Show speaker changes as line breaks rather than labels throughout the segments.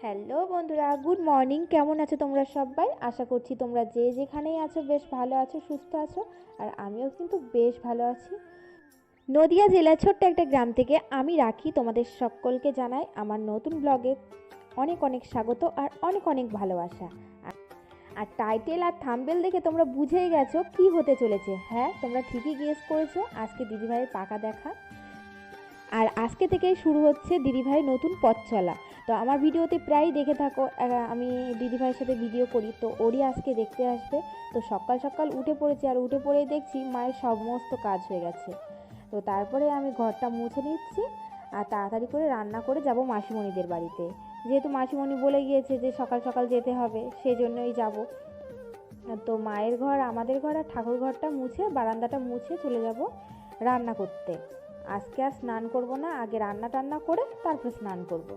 Hello বন্ধুরা। Good morning কেমন আছো তোমরা সবাই? আশা করছি তোমরা যে যেখানেই আছো, বেশ ভালো আছো, সুস্থ আছো, আর আমিও কিন্তু বেশ ভালো আছি। নদিয়া জেলার ছোট্ট একটা গ্রাম থেকে আমি রাখি তোমাদের সকলকে জানাই আমার নতুন ব্লগে অনেক অনেক স্বাগত আর অনেক অনেক ভালোবাসা। আর- টাইটেল আর থাম্বেল দেখে তোমরা বুঝেই গেছো কি হতে চলেছে। হ্যাঁ তোমরা ঠিকই গেস করেছ। আজকে দিদিভাইয়ের পাকা দেখা। আর আজকে থেকেই শুরু হচ্ছে দিদিভাই নতুন পথ চলা। তো আমার ভিডিওতে প্রায়ই দেখে থাকো আমি দিদিভাইয়ের সাথে ভিডিও করি, তো ওরই আজকে দেখতে আসবে। তো সকাল সকাল উঠে পড়েছি আর উঠে পড়েই দেখছি মায়ের সমস্ত কাজ হয়ে গেছে। তো তারপরে আমি ঘরটা মুছে নিচ্ছি আর তাড়াতাড়ি করে রান্না করে যাব মাসিমণিদের বাড়িতে। যেহেতু মাসিমণি বলে গিয়েছে যে সকাল সকাল যেতে হবে সেই জন্যই যাব। তো মায়ের ঘর, আমাদের ঘর আর ঠাকুর ঘরটা মুছে, বারান্দাটা মুছে চলে যাব রান্না করতে। আজকে আর স্নান করব না আগে রান্না টান্না করে তারপর স্নান করব।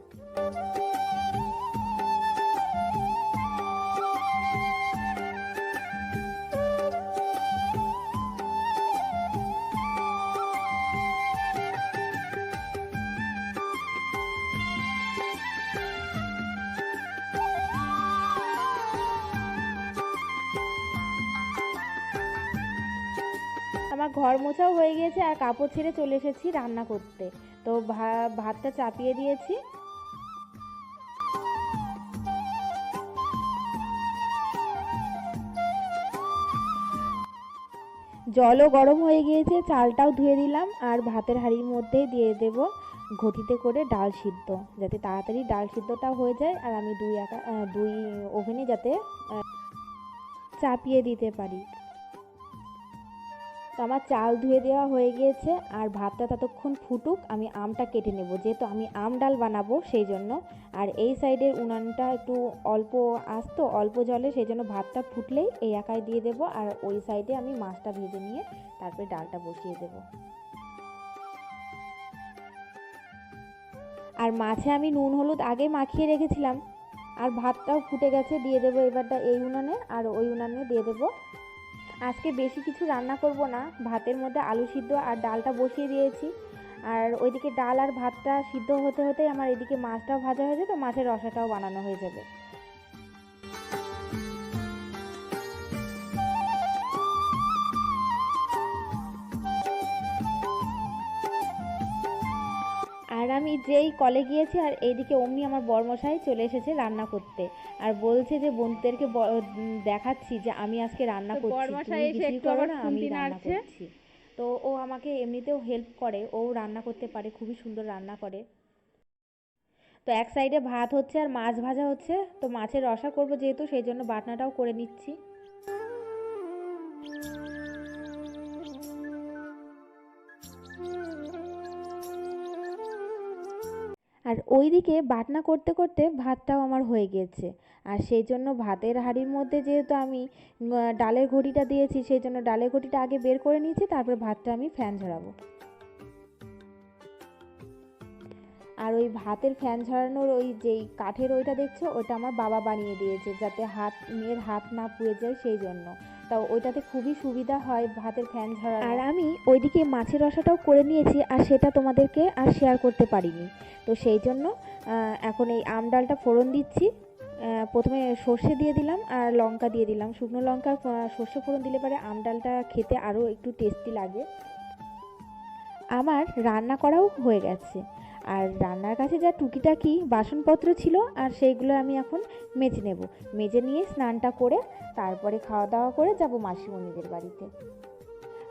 আমার ঘর মোছাও হয়ে গিয়েছে আর কাপড় ছেড়ে চলে এসেছি রান্না করতে। তো ভাতটা চাপিয়ে দিয়েছি। জলও গরম হয়ে গিয়েছে, চালটাও ধুয়ে দিলাম আর ভাতের হাঁড়ির মধ্যেই দিয়ে দেব ঘটিতে করে ডাল সিদ্ধ, যাতে তাড়াতাড়ি ডাল সিদ্ধটা হয়ে যায় আর আমি দুই একা দুই ওভেনে যাতে চাপিয়ে দিতে পারি। তো আমার চাল ধুয়ে দেওয়া হয়ে গিয়েছে আর ভাতটা ততক্ষণ ফুটুক, আমি আমটা কেটে নেব। যেহেতু আমি আম ডাল বানাবো সেই জন্য, আর এই সাইডের উনানটা একটু অল্প আসতো, অল্প জলে সেই জন্য ভাতটা ফুটলেই এই একাই দিয়ে দেব আর ওই সাইডে আমি মাছটা ভেজে নিয়ে তারপরে ডালটা বসিয়ে দেব। আর মাছে আমি নুন, হলুদ আগে মাখিয়ে রেখেছিলাম, আর ভাতটাও ফুটে গেছে, দিয়ে দেবো এবারটা এই উনানে, আর ওই উনানে দিয়ে দেবো আজকে বেশি কিছু রান্না করব না। ভাতের মধ্যে আলু সিদ্ধ আর ডালটা বসিয়ে দিয়েছি। আর ওইদিকে ডাল আর ভাতটা সিদ্ধ হতে হতে আমার এদিকে মাছটাও ভাজা হয়ে যাবে, মাছের রসাটাও বানানো হয়ে যাবে। আমি যেই কলে গিয়েছি আর এইদিকে অমনি আমার বরমশাই চলে এসেছে রান্না করতে। আর বলছে যে বন্ধুদেরকে দেখাচ্ছি যে আমি আজকে রান্না করছি করো না আমি রান্না। করছি। তো ও আমাকে এমনিতেও হেল্প করে ও রান্না করতে পারে খুবই সুন্দর রান্না করে। তো এক সাইডে ভাত হচ্ছে আর মাছ ভাজা হচ্ছে তো মাছের রসা করব যেহেতু সেই জন্য বাটনাটাও করে নিচ্ছি। আর ওই দিকে বাটনা করতে করতে ভাতটাও আমার হয়ে গিয়েছে আর সেই জন্য ভাতের হাঁড়ির মধ্যে যেহেতু আমি ডালের ঘটিটা দিয়েছি, সেই জন্য ডালের ঘটিটা আগে বের করে নিয়েছি, তারপর ভাতটা আমি ফ্যান ঝরাবো। আর ওই ভাতের ফ্যান ঝরানোর ওই যেই কাঠের ওইটা দেখছ? ওইটা আমার বাবা বানিয়ে দিয়েছে যাতে হাত, মেয়ের হাত না পুড়ে যায় সেই জন্য। তা ওইটাতে খুবই সুবিধা হয় ভাতের ফ্যান ঝরানো আর আমি ওইদিকে মাছের রসাটাও করে নিয়েছি আর সেটা তোমাদেরকে আর শেয়ার করতে পারিনি। তো সেই জন্য এখন এই আম ডালটা ফোড়ন দিচ্ছি। প্রথমে সর্ষে দিয়ে দিলাম আর লঙ্কা দিয়ে দিলাম। শুকনো লঙ্কা সর্ষে ফোড়ন দিলে পরে আম ডালটা খেতে আরও একটু টেস্টি লাগে। আমার রান্না করাও হয়ে গেছে। আর রান্নার কাছে যা টুকিটাকি বাসনপত্র ছিল আর সেইগুলো আমি এখন মেজে নেব। মেজে নিয়ে স্নানটা করে তারপরে খাওয়া দাওয়া করে যাব মাসিমণিদের বাড়িতে।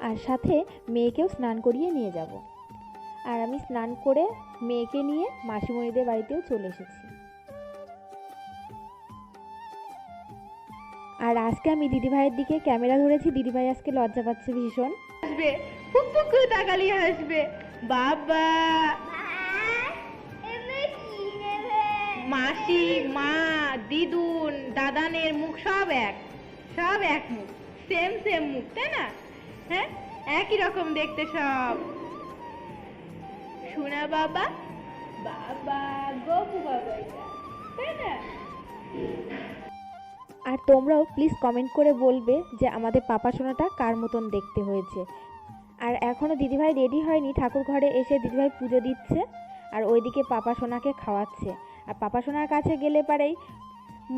আর সাথে মেয়েকেও স্নান করিয়ে নিয়ে যাব। আর আমি স্নান করে মেয়েকে নিয়ে মাসিমণিদের বাড়িতেও চলে এসেছি। আর আজকে আমি দিদিভাইয়ের দিকে ক্যামেরা ধরেছি। দিদিভাই আজকে লজ্জা পাচ্ছে ভীষণ।
হাসবে ফুক করে তাকালি হাসবে বাবা! মাসি, মা, দিদুন, দাদানের মুখ সব এক সব এক মুখ সেম সেম মুখ, তাই না? হ্যাঁ? একই রকম দেখতে সব। শোনা বাবা বাবা, গপু বাবা তাই না?
আর তোমরাও প্লিজ কমেন্ট করে বলবে যে আমাদের পাপা সোনাটা কার মতন দেখতে হয়েছে। আর এখনও দিদিভাই রেডি হয়নি ঠাকুর ঘরে এসে দিদিভাই পুজো দিচ্ছে, আর ওইদিকে পাপা সোনাকে খাওয়াচ্ছে। আর পাপা সোনার কাছে গেলে পারেই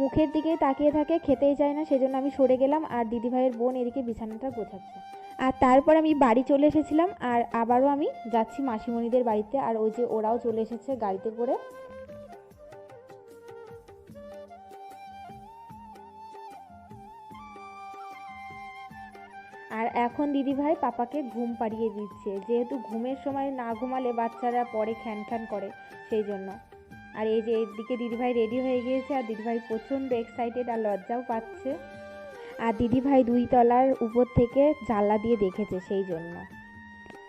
মুখের দিকেই তাকিয়ে থাকে, খেতেই চায় না, সেজন্য আমি সরে গেলাম আর দিদিভাইয়ের বোন এদিকে বিছানাটা গোছাচ্ছে। আর তারপর আমি বাড়ি চলে এসেছিলাম আর আবারও আমি যাচ্ছি মাসিমণিদের বাড়িতে আর ওই যে ওরাও চলে এসেছে গাড়িতে করে। আর এখন দিদিভাই পাপাকে ঘুম পাড়িয়ে দিচ্ছে, যেহেতু ঘুমের সময় না ঘুমালে বাচ্চারা পরে খ্যান খ্যান করে, সেই জন্য। আর এই যে এদিকে দিদিভাই রেডি হয়ে গিয়েছে, আর দিদিভাই প্রচণ্ড এক্সাইটেড আর লজ্জাও পাচ্ছে। আর দিদিভাই দুই তলার উপর থেকে জানলা দিয়ে দেখেছে সেই জন্য।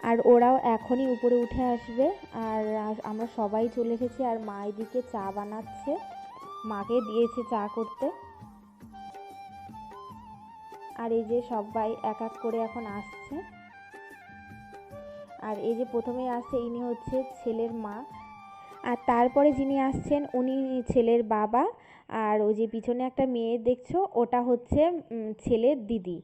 আর ওরাও এখনই উপরে উঠে আসবে, আর আমরা সবাই চলে এসেছি, আর মা এদিকে চা বানাচ্ছে। মাকে দিয়েছে চা করতে। আর এই যে সবাই এক এক করে এখন আসছে। আর এই যে প্রথমে আসছে, ইনি হচ্ছে ছেলের মা। আর তারপরে যিনি আসছেন, উনি ছেলের বাবা। আর ওই যে পিছনে একটা মেয়ে দেখছ, ওটা হচ্ছে ছেলের দিদি।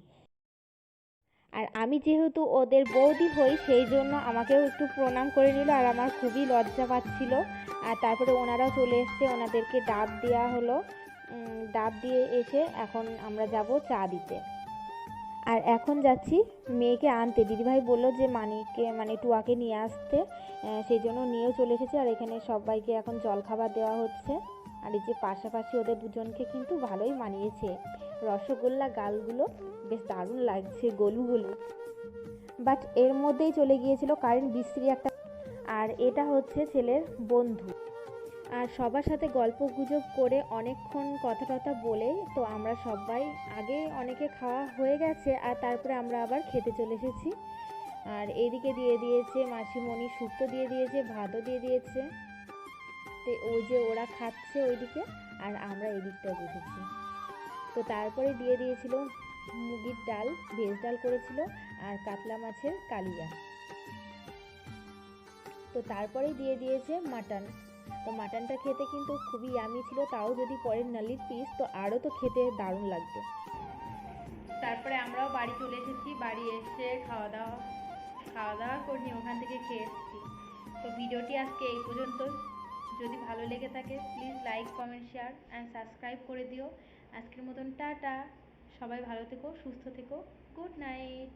আর আমি যেহেতু ওদের বৌদি হই, সেই জন্য আমাকেও একটু প্রণাম করে নিল আর আমার খুবই লজ্জা পাচ্ছিল। আর তারপরে ওনারাও চলে এসছে, ওনাদেরকে ডাব দেওয়া হলো। ডাব দিয়ে এসে এখন আমরা যাব চা দিতে। আর এখন যাচ্ছি মেয়েকে আনতে। দিদিভাই বলল যে মানিকে মানে টুয়াকে নিয়ে আসতে। সেই জন্য নিয়েও চলে এসেছে আর এখানে সবাইকে এখন জলখাবার দেওয়া হচ্ছে। আর এই যে পাশাপাশি ওদের দুজনকে কিন্তু ভালোই মানিয়েছে। রসগোল্লা, গালগুলো বেশ দারুণ লাগছে গলু গলু বাট এর মধ্যেই চলে গিয়েছিল কারেন্ট বিশ্রী একটা। আর এটা হচ্ছে ছেলের বন্ধু। আর সবার সাথে গল্প গুজব করে অনেকক্ষণ কথা টথা বলে তো আমরা সবাই আগে অনেকে খাওয়া হয়ে গেছে আর তারপরে আমরা আবার খেতে চলে এসেছি। আর এদিকে দিয়ে দিয়েছে মাসিমণি শুক্তো দিয়ে দিয়েছে, ভাতও দিয়ে দিয়েছে। তো ওই যে ওরা খাচ্ছে ওইদিকে আর আমরা এদিকটা বসেছি। তো তারপরে দিয়ে দিয়েছিল মুগির ডাল, ভেজ ডাল করেছিল আর কাতলা মাছের কালিয়া। তো তারপরেই দিয়ে দিয়েছে মাটন। তো মাটনটা খেতে কিন্তু খুবই ইয়ামি ছিল, তাও যদি পরে নালির পিস তো আরও তো খেতে দারুণ লাগবে।
তারপরে আমরাও বাড়ি চলে এসেছি, বাড়ি এসে খাওয়া দাওয়া খাওয়া দাওয়া করিনি, ওখান থেকে খেয়ে এসেছি। তো ভিডিওটি আজকে এই পর্যন্ত যদি ভালো লেগে থাকে please like comment share and subscribe করে দিও। আজকের মতন টাটা। সবাই ভালো থেকো, সুস্থ থেকো। Good night